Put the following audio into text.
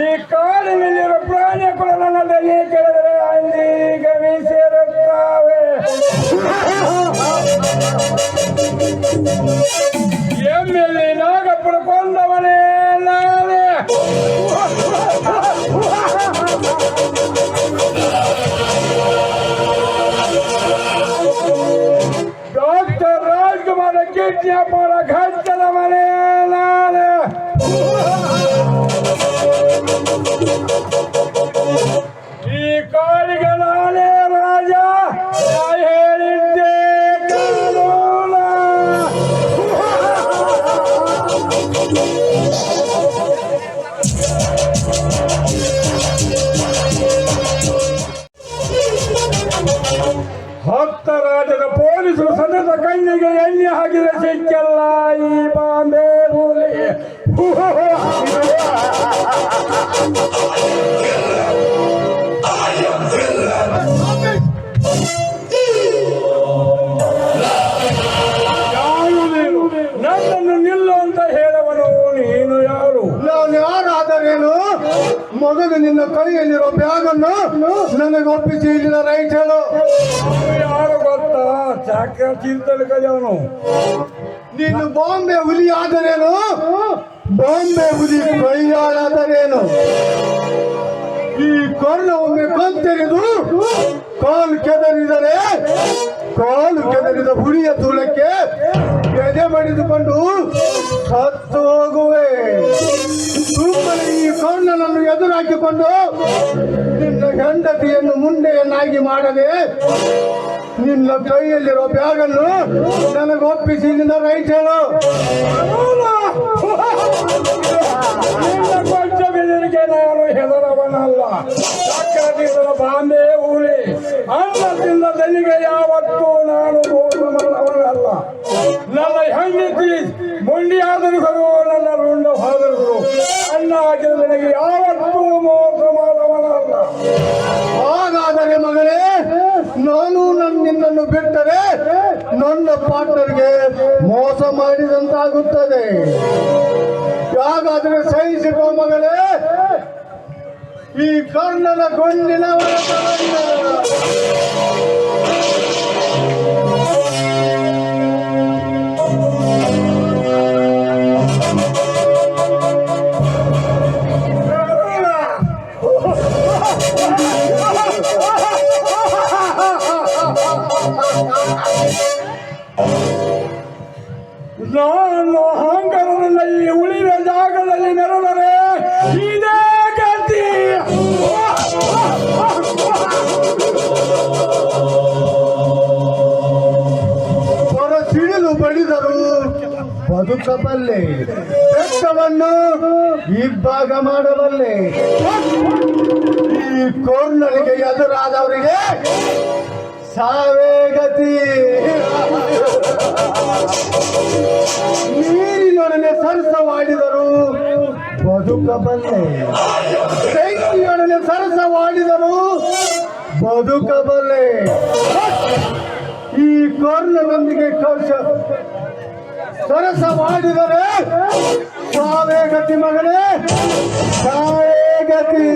ಈ ಕಾಡಿನಲ್ಲಿರೋ ಪ್ರಾಣಿ ಕೂಡ ನನ್ನಲ್ಲಿ ದನಿ ಕೇಳಿದರೆ ಅಲ್ಲಿ ಗಮಿ ಸೇರುತ್ತಾವೆ ಎಮ್ಮೆಲ್ಲಿ ನಾಗಪ್ಪನ ಕೊಂದವನೇ ನಾನೇ. ಡಾಕ್ಟರ್ ರಾಜ್ಕುಮಾರ ಕಿಡ್ನಿ ಅಪ್ಪನ ಘಟ್ಟದ ಮನೆ. ಕಣ್ಣಿಗೆ ಎಣ್ಣೆ ಹಾಕಿದ ಸಿಕ್ಕಲ್ಲ ಈ ಬಾಂಬೆ ಮೂಲೆ ಯಾರು ನೀನು? ನನ್ನನ್ನು ನಿಲ್ಲು ಅಂತ ಹೇಳವನು. ನೀನು ಯಾರು? ನಾನು ಯಾರಾದರೇನು? ಮೊದಲು ನಿನ್ನ ಕೈಯಲ್ಲಿರೋ ಬ್ಯಾಗನ್ನು ನನಗೆ ಒಪ್ಪಿಸಿ ಇಲ್ಲಿನ ರೈಟ್ ಹೇಳು. ಯಾರು? ಗೊತ್ತಾ? ಚಾಕ್ರ ನೀನು ಬಾಂಬೆ ಹುಲಿ ಆದರೇನು? ಬಾಂಬೆ ಹುಲಿ ಕೈಯಾಳಾದರೇನು ಈ ಕರ್ಣ ಒಮ್ಮೆ ಕಂತೆರೆದು ಕಾಲು ಕೆದರಿದರೆ, ಕಾಲು ಕೆದರಿದ ಹುಲಿಯ ತೂಲಕ್ಕೆ ಎದೆ ಬಡಿದುಕೊಂಡು ಸತ್ತು ಹೋಗುವೆ. ಈ ಕರ್ಣನನ್ನು ಎದುರಾಕಿಕೊಂಡು ನಿನ್ನ ಹೆಂಡತಿಯನ್ನು ಮುಂದೆಯನ್ನಾಗಿ ಮಾಡದೆ ನಿನ್ನ ಕೈಯಲ್ಲಿರೋ ಬ್ಯಾಗನ್ನು ನನಗೆ ಒಪ್ಪಿಸಿ ನಿನ್ನ ರೈಟ್ ಹೇಳು. ಕೊಂಚ ನಾನು ಹೆದರವನಲ್ಲ. ಬಾಂಬೆ ಊರಿ. ಅನ್ನದಿಂದ ದನಿಗೆ ಯಾವತ್ತೂ ಮೋಸ ಮಾಡಿದಂತಾಗುತ್ತದೆ. ಹಾಗಾದರೆ ಸಹಿಸಿಕೋ ಮಗಳೇ. ಈ ಕರ್ಣದ ಗೊಂಡಿನ ಹೊರತವನ್ನ. ನಾನು ಅಹಂಕಾರದಿಂದ ಈ ಉಳಿದ ಜಾಗದಲ್ಲಿ ನೆರಳರೆ, ಇದೇ ಗತಿ. ಸಿಡಿಲು ಬಡಿದರು ಬದುಕಬಲ್ಲೆ. ಬೆಟ್ಟವನ್ನು ಇಬ್ಬಾಗ ಮಾಡಬಲ್ಲೆ. ಈ ಕೋರ್ನಳಿಗೆ ಎದುರಾದವರಿಗೆ ಸಾವೇ ಗತಿ. ನೀರಿನೊಡನೆ ಸರಸವಾಡಿದರು. ಬದುಕಬಲ್ಲೆ ಸರಸ ಸರಸವಾಡಿದರು. ಬದುಕಬಲ್ಲೆ ಈ ಕರ್ಣನೊಂದಿಗೆ ಕೌಶ ಸರಸ ಮಾಡಿದರೆ ಸಾವೇ ಗತಿ ಮಗನೇ. ಸಾವೇ ಗತಿ